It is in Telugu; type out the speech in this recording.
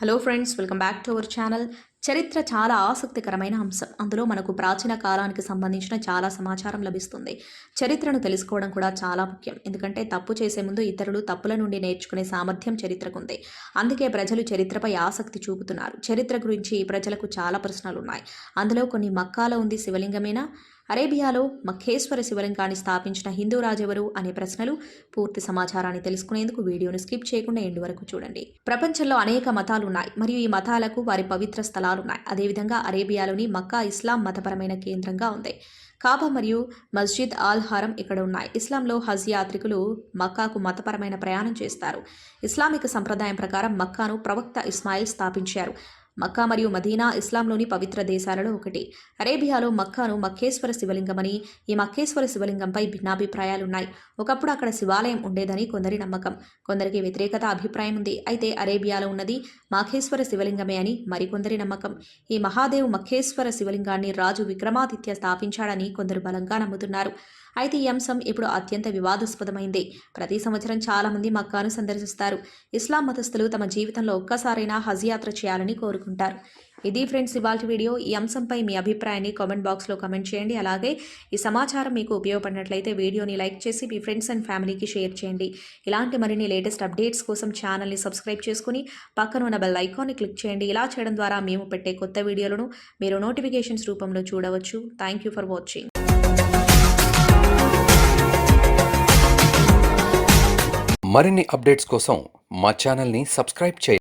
Hello friends welcome back to our channel చరిత్ర చాలా ఆసక్తికరమైన అంశం. అందులో మనకు ప్రాచీన కాలానికి సంబంధించిన చాలా సమాచారం లభిస్తుంది. చరిత్రను తెలుసుకోవడం కూడా చాలా ముఖ్యం. ఎందుకంటే తప్పు చేసే ముందు ఇతరులు తప్పుల నుండి నేర్చుకునే సామర్థ్యం చరిత్రకుంది. అందుకే ప్రజలు చరిత్రపై ఆసక్తి చూపుతున్నారు. చరిత్ర గురించి ప్రజలకు చాలా ప్రశ్నలు ఉన్నాయి అందులో కొన్ని మక్కాలో ఉంది శివలింగమేనా? అరేబియాలో మఖేశ్వర శివలింగాన్ని స్థాపించిన హిందూ రాజెవరు అనే ప్రశ్నలు పూర్తి సమాచారాన్ని తెలుసుకునేందుకు వీడియోను స్కిప్ చేయకుండా ఎండు వరకు చూడండి. ప్రపంచంలో అనేక మతాలు ఉన్నాయి మరియు ఈ మతాలకు వారి పవిత్ర స్థలాలు ఉన్నాయి అదేవిధంగా అరేబియాలోని మక్కా ఇస్లాం మతపరమైన కేంద్రంగా ఉంది. కాబా మరియు మస్జిద్ ఆల్ హారం ఇక్కడ ఉన్నాయి. ఇస్లాంలో హజ్ యాత్రికులు మక్కాకు మతపరమైన ప్రయాణం చేస్తారు. ఇస్లామిక సంప్రదాయం ప్రకారం మక్కాను ప్రవక్త ఇస్మాయిల్ స్థాపించారు. మక్కా మరియు మదీనా ఇస్లాంలోని పవిత్ర దేశాలలో ఒకటి. అరేబియాలో మక్కాను మక్కేశ్వర శివలింగమని ఈ మక్కేశ్వర శివలింగంపై భిన్నాభిప్రాయాలున్నాయి. ఒకప్పుడు అక్కడ శివాలయం ఉండేదని కొందరి నమ్మకం. కొందరికి వ్యతిరేకత అభిప్రాయం ఉంది. అయితే అరేబియాలో ఉన్నది మాఖేశ్వర శివలింగమే అని మరికొందరి నమ్మకం. ఈ మహాదేవ్ మఖేశ్వర శివలింగాన్ని రాజు విక్రమాదిత్య స్థాపించాడని కొందరు బలంగా నమ్ముతున్నారు. అయితే ఈ అంశం ఇప్పుడు అత్యంత వివాదాస్పదమైంది. ప్రతి సంవత్సరం చాలా మంది మక్కాను సందర్శిస్తారు. ఇస్లాం మతస్థులు తమ జీవితంలో ఒక్కసారైనా హజ్ యాత్ర చేయాలని కోరుకుంటారు. ఇది ఫ్రెండ్స్ ఇవాళ వీడియో. ఈ అంశంపై మీ అభిప్రాయాన్ని కామెంట్ బాక్స్లో కామెంట్ చేయండి. అలాగే ఈ సమాచారం మీకు ఉపయోగపడినట్లయితే వీడియోని లైక్ చేసి మీ ఫ్రెండ్స్ అండ్ ఫ్యామిలీకి షేర్ చేయండి. ఇలాంటి మరిన్ని లేటెస్ట్ అప్డేట్స్ కోసం ఛానల్ని సబ్స్క్రైబ్ చేసుకుని పక్కన ఉన్న బెల్ ఐకాన్ని క్లిక్ చేయండి. ఇలా చేయడం ద్వారా మేము పెట్టే కొత్త వీడియోలను మీరు నోటిఫికేషన్స్ రూపంలో చూడవచ్చు. Thank you for watching. మరిన్ని అప్డేట్స్ కోసం మా ఛానల్ని సబ్స్క్రైబ్ చేయండి.